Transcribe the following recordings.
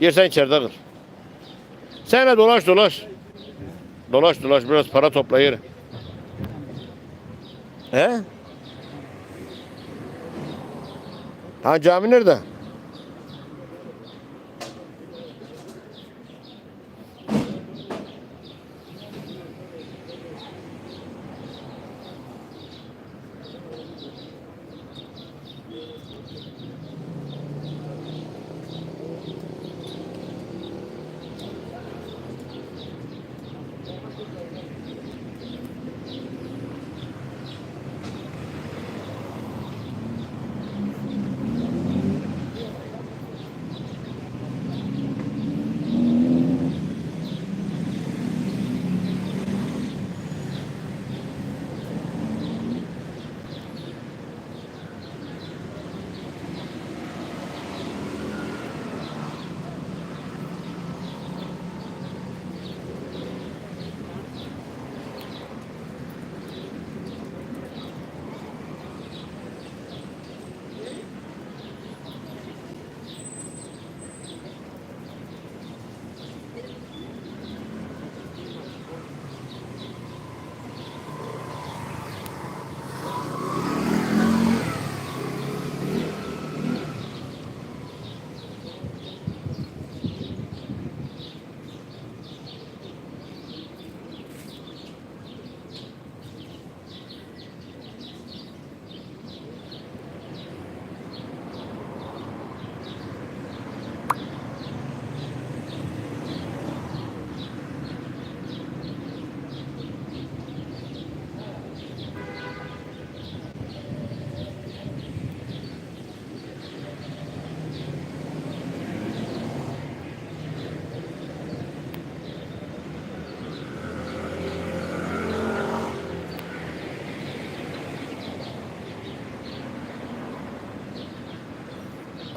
Yersen içeride kal. Sen de dolaş dolaş. Dolaş dolaş biraz para topla yeri. He? Ha cami nerede?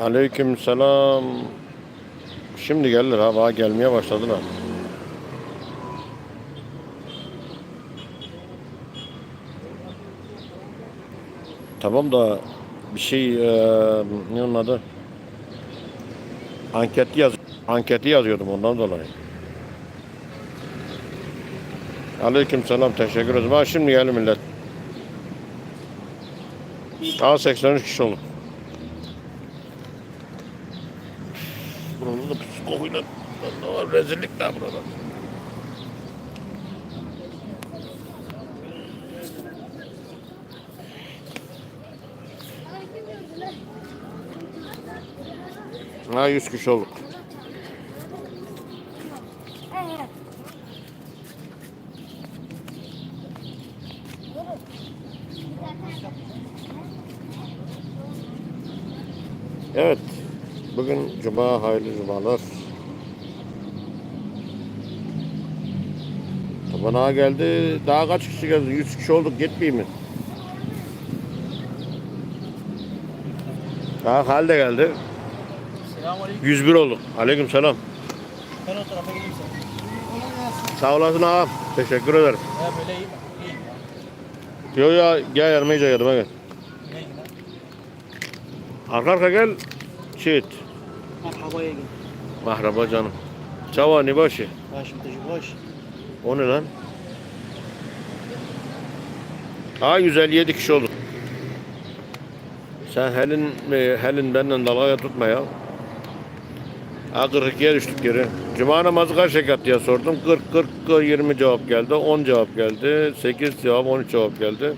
Aleyküm selam. Şimdi gelirler ha. Gelmeye başladılar. Tamam da bir şey eee ne onun? Anketi yaz anketi yazıyordum ondan dolayı. Aleyküm selam teşekkür ederim. Ha şimdi geldi millet. Aa 83 kişi oldu. Burada da pis kokuyla ne var rezillik de burada. Ha 100 kişi olduk. Evet. Bugün cuma hayırlı cumalar. Bana geldi. Daha kaç kişi geldi? 100 kişi olduk. Yetmeyeyim mi? Daha halde geldi. Selamünaleyküm. 101 olduk. Aleyküm selam. Ben o tarafa geleyim sen. Sağ olasın ağam. Teşekkür ederim. Ya böyle iyi mi? İyi. Yo ya gel gel yanıma gel. Ne lan? Arka arka gel. Çiğit. Merhabaya gel. Mahraba canım. Çava ne başı? Başım taşı boş. O ne lan? Ha 157 kişi olduk. Sen Helin, Helin benden dalgaya tutma ya. Ha 42'ye düştük geri. Cuma namazı kaç rekat diye sordum. 40, 40, 20 cevap geldi. 10 cevap geldi. 8 cevap, 13 cevap geldi.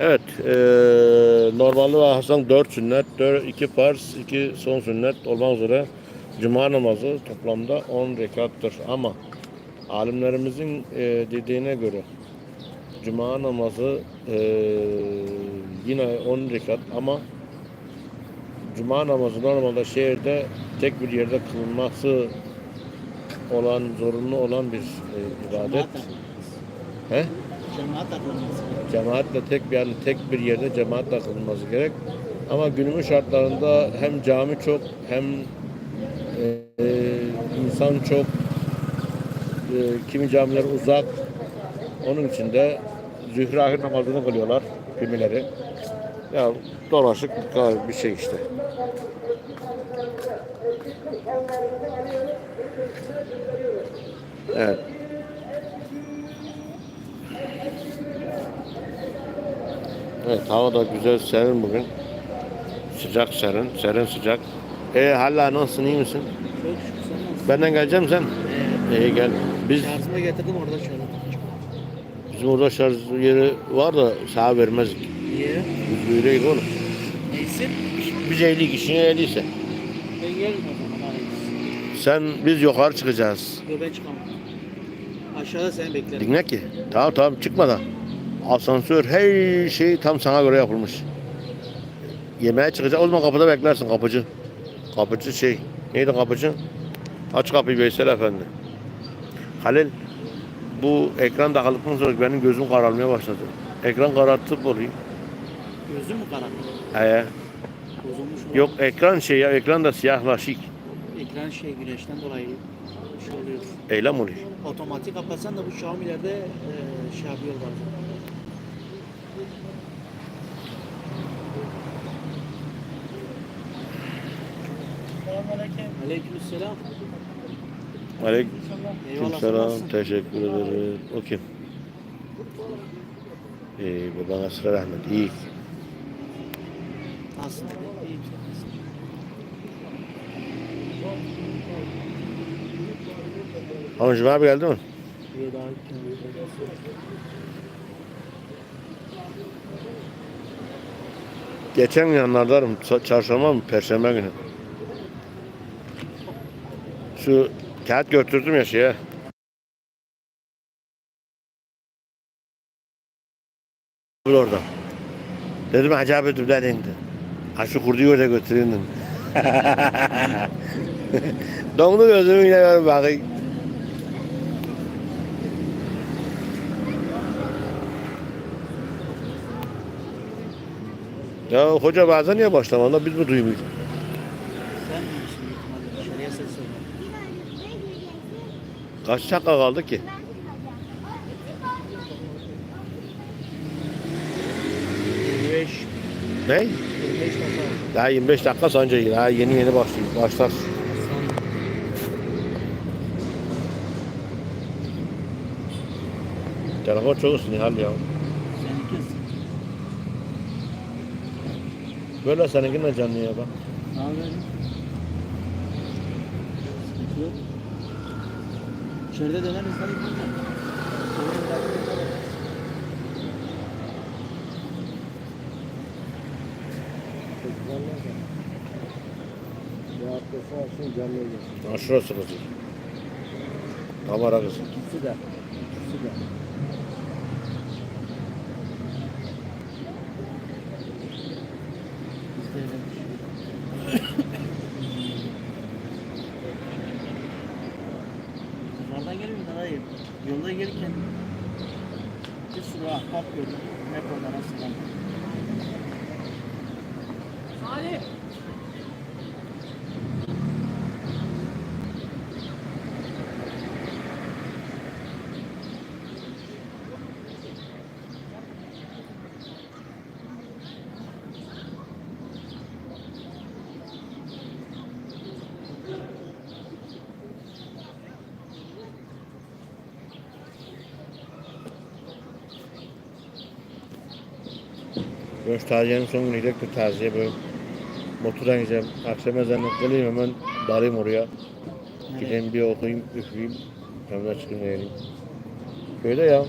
Evet. E, normalde ve Hasan 4 sünnet, 4, 2 farz, 2 son sünnet olmak üzere Cuma namazı toplamda 10 rekattır. Ama alimlerimizin e, dediğine göre Cuma namazı e, yine 10 rekat ama Cuma namazı normalde şehirde tek bir yerde kılınması olan, zorunlu olan bir e, ibadet. He? Cemaat akılması. Cemaatle tek bir yani tek bir yerde cemaatle kılınması gerek. Ama günümüz şartlarında hem cami çok hem e, insan çok e, kimi camiler uzak. Onun için de zühre ahir namazını kılıyorlar kimileri. Ya dolaşık bir şey işte. Evet. Evet hava da güzel serin bugün. Sıcak serin, serin sıcak. E hala nasılsın iyi misin? Çok şükür sen nasılsın? Benden geleceğim sen. İyi gel. Biz Şarjımı getirdim orada şöyle. bizim orada şarj yeri var da sağa vermezdik. Niye? Biz böyleyiz oğlum. Neysin? Biz 50 kişinin 50 ise. Ben gelirim o zaman. Hadi. Sen biz yukarı çıkacağız. Yok ben çıkamam. Aşağıda seni beklerim. Dinle ki. Tamam tamam çıkmadan. Asansör her şey tam sana göre yapılmış. Yemeğe çıkacak. O zaman kapıda beklersin kapıcı. Kapıcı şey. Neydi kapıcı? Aç kapıyı Veysel Efendi. Halil bu ekran takıldıktan sonra benim gözüm kararmaya başladı. Ekran karartıp oluyor. Gözün mü karardı? Ee, Bozulmuş mu? yok ekran şey ya ekran da siyahlaşık. Ekran şey güneşten dolayı şey oluyor. Eylem oluyor. Otomatik kapatsan da bu Xiaomi'lerde e, şey yapıyor bazen. Selamünaleyküm. Aleykümselam. Aleyküm Eyvallah. selam. nasılsın? Teşekkür ederim. O kim? Ee, babana sıra rahmet. İyi. Nasılsın? İyiyim sen nasılsın? Amcım abi geldi mi? İyi daha gittim. Çarşamba mı? Perşembe günü. Şu kağıt götürdüm ya şeye. Orada. Dedim acaba dur dedin. Ha şu kurduyu orada götüreyim dedim. Donlu gözümü yine bakayım. Ya hoca bazen niye başlamanda biz mi duymuyoruz? Kaç dakika kaldı ki? Ne? Beş dakika. Daha 25 dakika sonra daha yeni yeni başlıyor. Başlar. Telefon çok ısın Nihal ya. Böyle seninki de canlı ya bak. İçeride döneriz gidelim. Bir hafta sağ olsun canlı gelsin. Ha şurası kızı. Kamera kızı. İkisi de. İkisi de. Biz de öyle Yukarıdan geliyor da hayır. Yolda gelirken bir sürü ahbap gördüm. Metrodan asılan. Salih! Göç taziyenin son günü gidecek bir taziye böyle. Motordan gideceğim. Akşam ezanı kılayım hemen darayım oraya. Gideyim bir okuyayım, üfleyeyim. Hemen çıkayım geleyim. Köyde ya.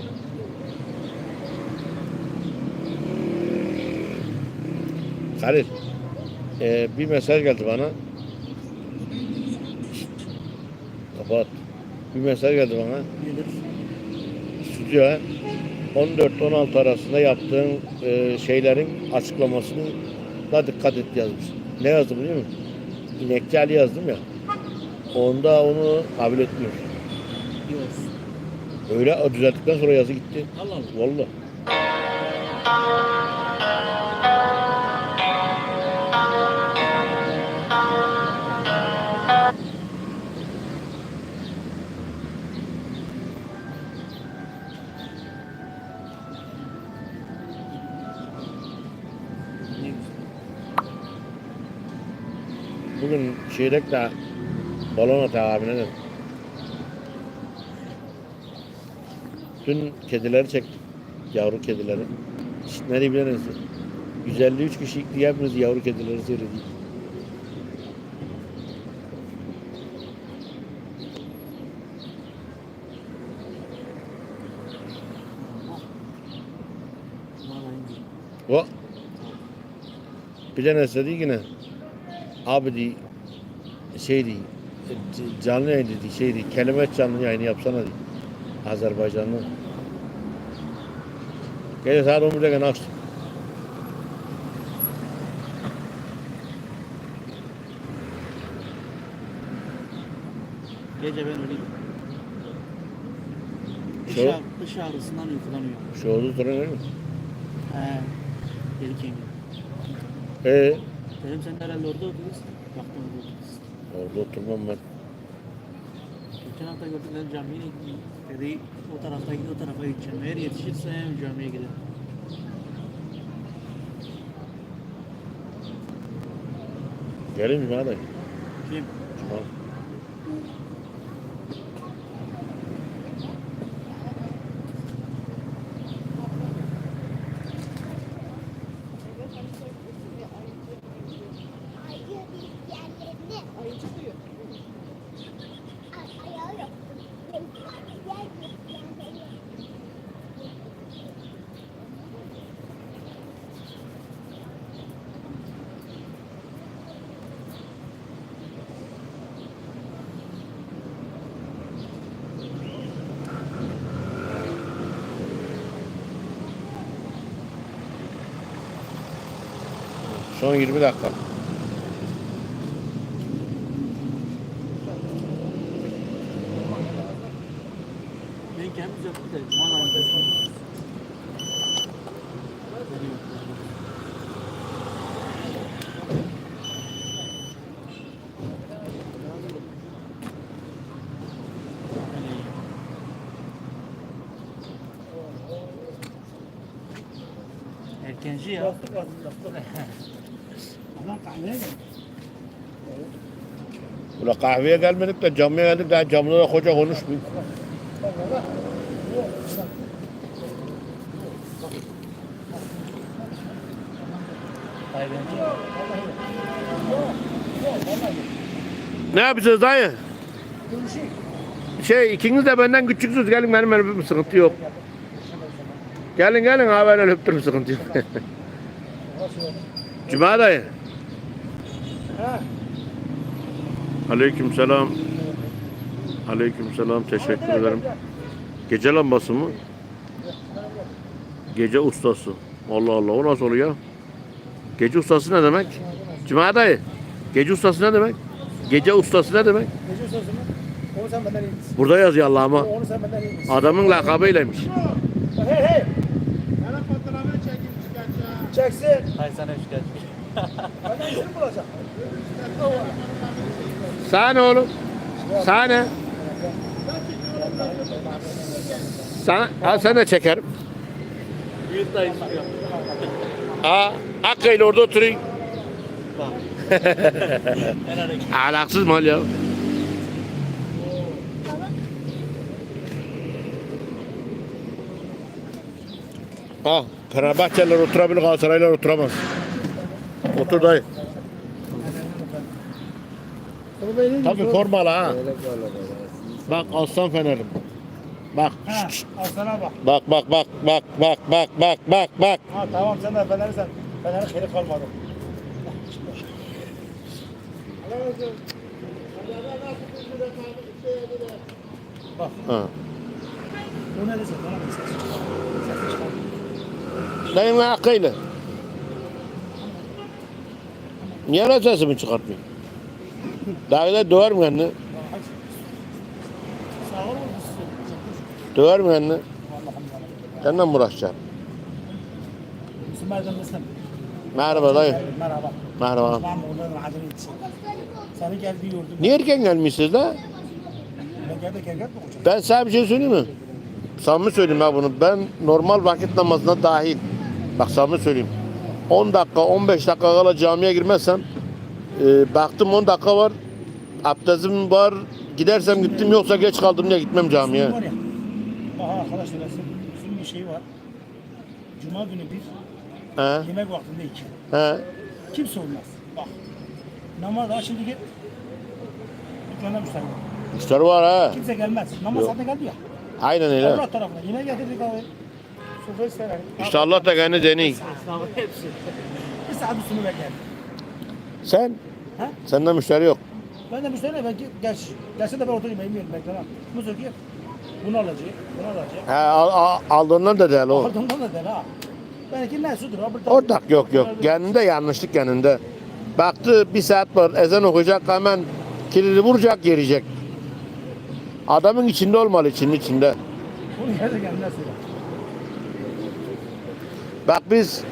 Halil. Ee, bir mesaj geldi bana. Kapat. Bir mesaj geldi bana. Nedir? Stüdyoya 14-16 arasında yaptığın e, şeylerin açıklamasını da dikkat et yazmış. Ne yazdım biliyor musun? İnekçi Ali yazdım ya. Onda onu kabul etmiyor. Öyle düzelttikten sonra yazı gitti. Allah Allah. Vallahi. Bugün Çeyrek de Balon ata abine de. Dün kedileri çektik. Yavru kedileri. Nereye bilemezsin? 153 kişi hepimiz yavru kedileri seyredik. O. Bir tane dedi yine. Abi di şey di c- canlı yayın dedi şey di kelime canlı yayını yapsana di. Azerbaycanlı. Gece saat 11'de gene açtım. Gece ben öleyim. Dış, Şu- ağ- dış ağrısından uykudan uyuyorum. Şu oldu duran öyle mi? He. Gelirken gibi. Ee, Dedim sen herhalde orada oturuyorsun. Baktım orada oturuyorsun. orada oturmam ben. Geçen hafta gördüm dedim camiye gideyim. Dedi o tarafta git o tarafa gideceğim. Eğer yetişirsem camiye giderim. Gelin mi hadi? Kim? Tamam. Son 20 dakika. Ben kendim yaptım da mal Erkenci ya. Adam kahveye. Ula kahveye gelmedik de camiye geldik daha camda da koca konuşmuyor. Aybenci. Ne yapacağız dayı? Şey ikiniz de benden küçüksünüz gelin benim benim bir sıkıntı yok. Gelin gelin abi ben öptürüm sıkıntı yok. Cuma dayı. Aleyküm selam. Aleyküm selam teşekkür ederim. Gece lambası mı? Gece ustası. Allah Allah o nasıl oluyor? Gece ustası ne demek? Cuma dayı. Gece ustası ne demek? Gece ustası ne demek? Gece ustası mı? Onu sen benden iyi? Burada yazıyor Allah'ıma. Onu sen benden iyi? Adamın lakabıylaymış. Hey hey! Çeksin. Hay sana şikayet. Benden izin bulacak. Sana ne oğlum? Sana ne? Sana, al sana çekerim. Aa, Akkaya'yla orada oturayım. Alaksız mal ya. Ah, Fenerbahçeliler oturabilir, Galatasaraylılar oturamaz. Otur dayı. Tabii formalı ha. Bak aslan fenerim. Bak. Ha, aslana bak. Bak bak bak bak bak bak bak bak bak. Ha tamam sen de Fener'i sen. Fener'in xeyri kalmadı. Ha. O ne ses. Ses çıkar. Dayın hakkıyla. Niye sesimi çıkartmıyor? Dağda doğar mı anne? Doğar mı anne? Seninle mi uğraşacağım? Merhaba dayı. Merhaba. Merhaba. Seni geldi yurdum. Niye erken gelmişsiniz la? Ben sana bir şey söyleyeyim mi? Samimi söyleyeyim ben bunu. Ben normal vakit namazına dahil. Bak samimi söyleyeyim. 10 dakika 15 dakika kala camiye girmezsem e, baktım 10 dakika var abdestim var. Gidersem gittim yoksa geç kaldım diye gitmem camiye. Var ya. Aha arkadaşlar bizim, bizim bir şey var. Cuma günü bir, He, yemek vaktinde iki. he. Kimse olmaz. Bak. Namaz daha şimdi git. Dükkana müşteri var. Müşteri var ha. Kimse gelmez. Namaz Yok. zaten geldi ya. Aynen öyle. Allah tarafına. Yemek getirdik abi. Sofrayı severim. İşte Allah da deniyor. Esnafı hepsi. Bir saat üstünü beklerim. Sen? Ha? Sende müşteri yok. Ben de müşteri ben ge- geç. Gelse de ben oturayım. Bilmiyorum beklemem. Bu söküyor. Bunu alacak. Bunu alacak. He, al, al, aldığından da değil o. Ardından da der ha. Benimki ne sudur? Ortak yok yok. Kendinde yanlışlık kendinde. Baktı bir saat var ezan okuyacak hemen kilidi vuracak gelecek. Adamın içinde olmalı içinin içinde. Bunu kendine söyler. Bak biz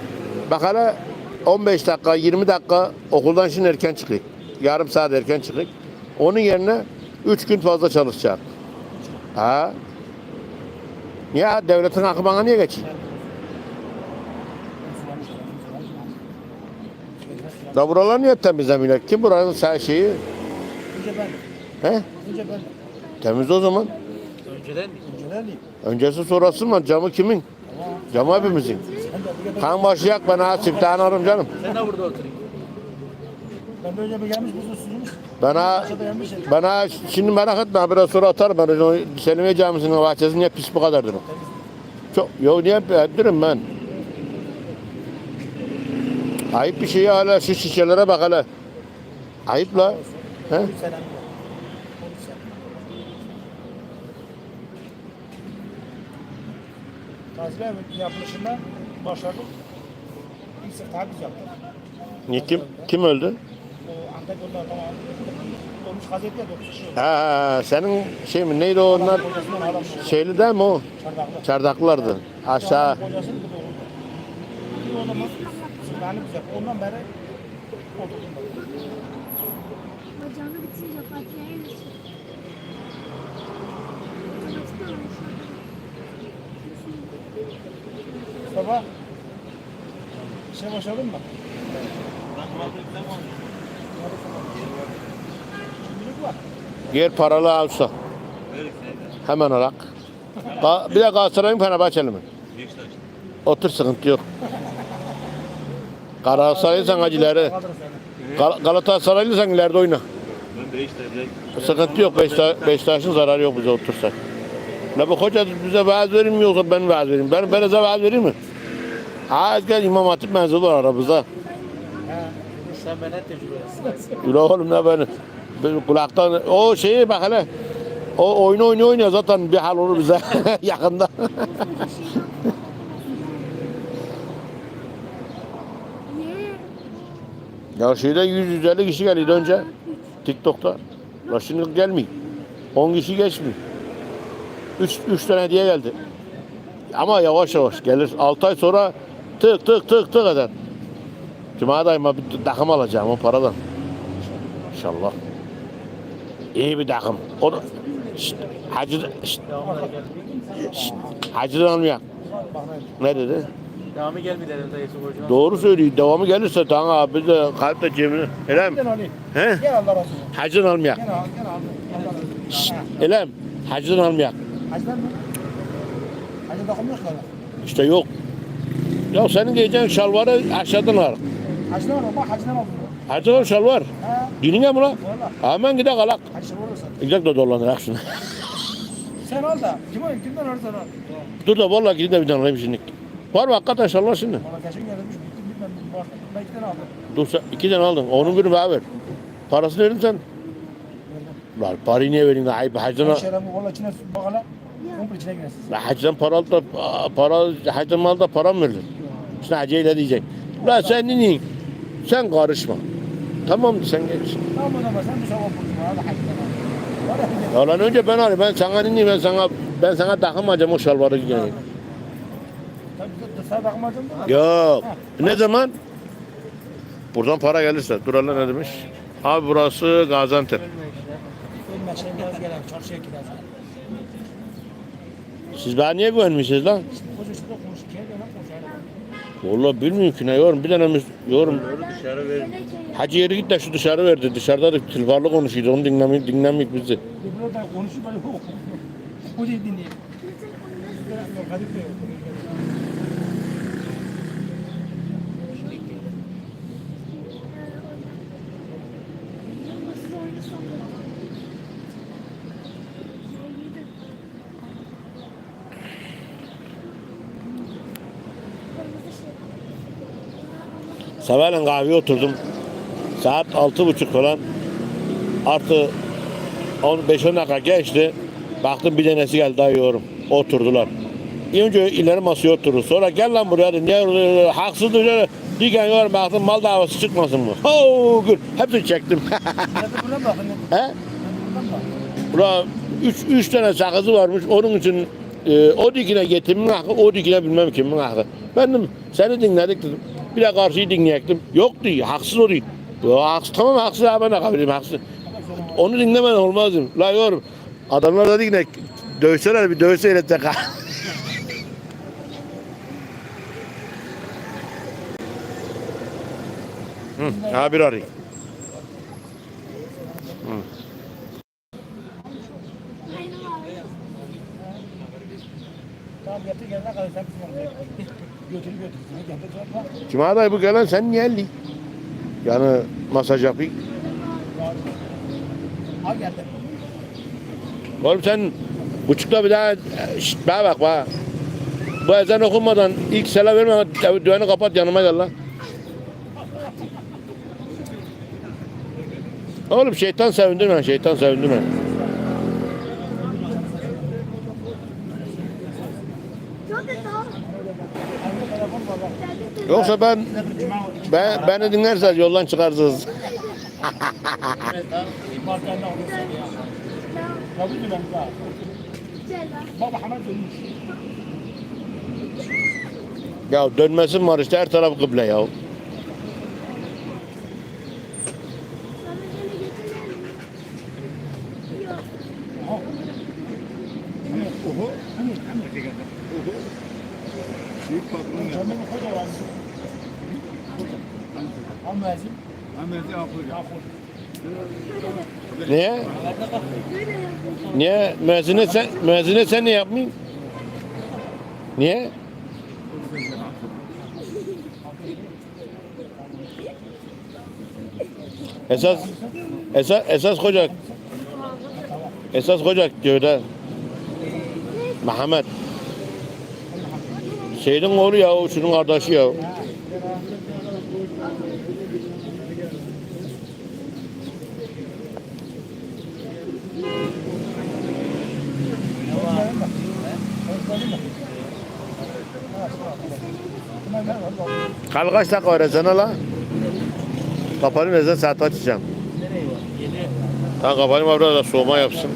bak hele 15 dakika 20 dakika okuldan şimdi erken çıktık. Yarım saat erken çıktık. Onun yerine 3 gün fazla çalışacak. Ha? Niye? Devletin hakkı bana niye geçiyor? Da buralar niye temizlemiyorlar? Kim buranın sen şeyi? Önce ben. He? Önce ben. Temiz o zaman. Önceden Önceler değil. Öncesi sonrası mı? Camı kimin? Tamam. Camı Kan başı yak ben ha siftahını ararım canım. sen de burada oturayım. Ben böyle bir gelmiş yanmış ya. ben ha şimdi merak etme biraz sonra atarım ben o Selimiye Camisi'nin bahçesi niye pis bu kadardır o? Çok, yo niye ediyorum ben. Ayıp bir şey ya hala şu şişelere bak hele. Ayıp la. He? Selam yok. Başladık. Sefer biz yaptık. Niye, kim, kim öldü? O tamam. Olmuş gazete dokuz kişi. Ha, ha, senin şey mi neydi o onlar? Kocasından adam Şeyli değil mi o? çardaklı. Çardaklılardı. Aşağı. Da. Bir silahını. Ondan beri oturdum. böyle. Bacağını bitince geçir. Otomatikten oluşuyor. Mustafa. İşe başladın mı? Yer paralı alsa. Hemen alak. Ga- Bir de Galatasaray'ın Fenerbahçeli mi? Otur sıkıntı yok. Galatasaray'san acıları. Gal Galatasaraylıysan ileride oyna. Sıkıntı yok. Beşiktaş, Beşiktaş'ın zararı yok bize otursak. Ne bu hoca bize vaaz vereyim mi yoksa ben vaaz vereyim. Ben, ben size vaaz vereyim mi? Ha gel İmam Hatip menzulu var aramızda. Ha. Sen bana. Öyle oğlum ne ben, ben kulaktan o şeyi bak hele. O oyunu oynuyor oynuyor zaten bir hal olur bize yakında. Ya şeyde 100-150 kişi geliyordu önce TikTok'ta. Ya şimdi gelmiyor. 10 kişi geçmiyor. 3 3 tane hediye geldi. Ama yavaş yavaş gelir. 6 ay sonra tık tık tık tık eder. Cuma daima bir takım alacağım o paradan. İnşallah. İyi bir takım. O da Şşt, hacı, şşt, şşt, hacıdan almayak. Ne dedi? Devamı gelmedi Yusuf Hocam. Doğru söylüyor. Devamı gelirse tamam abi de kalp de cebine. Gel alayım. He? Gel Allah razı olsun. Hacıdan almayak. Gel al, gel al. Hacıdan almayak. Mı? Hacı dokunmuyor ki. İşte yok. Ya senin giyeceğin şalvarı aşağıdan al. Hacılar var bak hacılar var. Hacıdan şalvar. Ha. Dinine mi lan? Valla. Hemen gide kalak. Hacı olursa. Gidecek de dolanır. Sen al da. Kim o? Kimden alırsan al. Dur da vallahi gidin de bir tane alayım şimdi. Var mı hakikaten şalvar şimdi? Valla geçen gelmiş. Ben iki tane aldım. Dur sen iki tane aldın. Onun birini bana ver. Parasını verin sen. Lan parayı niye vereyim? Ayıp hacına. Şeyden bu valla içine bak hala. Komple içine girersin. La hacdan para alıp da para hacdan mal da para mı verilir? İşte hacıyla diyecek. La sen neyin? Sen karışma. Tamam sen geç. Tamam o zaman sen bir sabah bulsun. Ya lan önce ben alayım. Ben sana neyim? Ben sana ben sana takılmayacağım o şalvarı bakmadın mı? Yok. Ne zaman? Buradan para gelirse. Dur Allah ne demiş? Abi burası Gaziantep. Gidersin. Siz bana niye güvenmişsiniz lan? Vallahi bilmiyorum ki ne yorum. Bir tane yorum. Dışarı ver. Hacı yeri git de şu dışarı verdi. Dışarıda da tülfarlı konuşuyordu. Onu dinlemek, dinlemek bizi. Burada konuşup böyle. O değil be. Sabahleyin kahveye oturdum. Saat altı buçuk falan. Artı 15-10 dakika geçti. Baktım bir tanesi geldi daha yorum. Oturdular. Önce ileri masaya oturdu. Sonra gel lan buraya dedi. Niye haksız öyle diken yorum baktım mal davası çıkmasın mı? Ho gül. Hepsini çektim. He? Ula üç, üç tane sakızı varmış. Onun için e, o dikine getimin hakkı, o dikine bilmem kimin hakkı. Ben dedim seni dinledik dedim. Bir de karşıyı dinleyecektim. Yok diyor, haksız o diyor. Ya, haksız, tamam haksız abi ben de kabul haksız. Onu dinlemen olmaz dedim. La yorum. Adamlar da yine dövseler bir dövseyle tek Hı, ha bir arayayım. Tamam getir gelene kadar sen bizim Götürü götürsün. Getir sonra. Cuma dayı bu gelen sen niye elli? Yani masaj yapayım. Oğlum sen buçukta bir daha şşt bana bak bana. Bu ezan okunmadan ilk selam verme düğünü kapat yanıma gel lan. Oğlum şeytan sevindirme, şeytan sevindirme. Yoksa ben, ben beni dinlerseniz yoldan çıkarsınız. Ya dönmesin var işte her taraf kıble ya. Niye? Niye? Müezzine sen, müezzine sen ne yapmayın? Niye? Esas esas esas koca esas koca köyde Mehmet Şeydin oğlu ya, şunun kardeşi ya. Kal kaç dakika la? Kapanayım ezan saat açacağım. Nereye var? Yedi. Ha kapanayım abi da soğuma yapsın.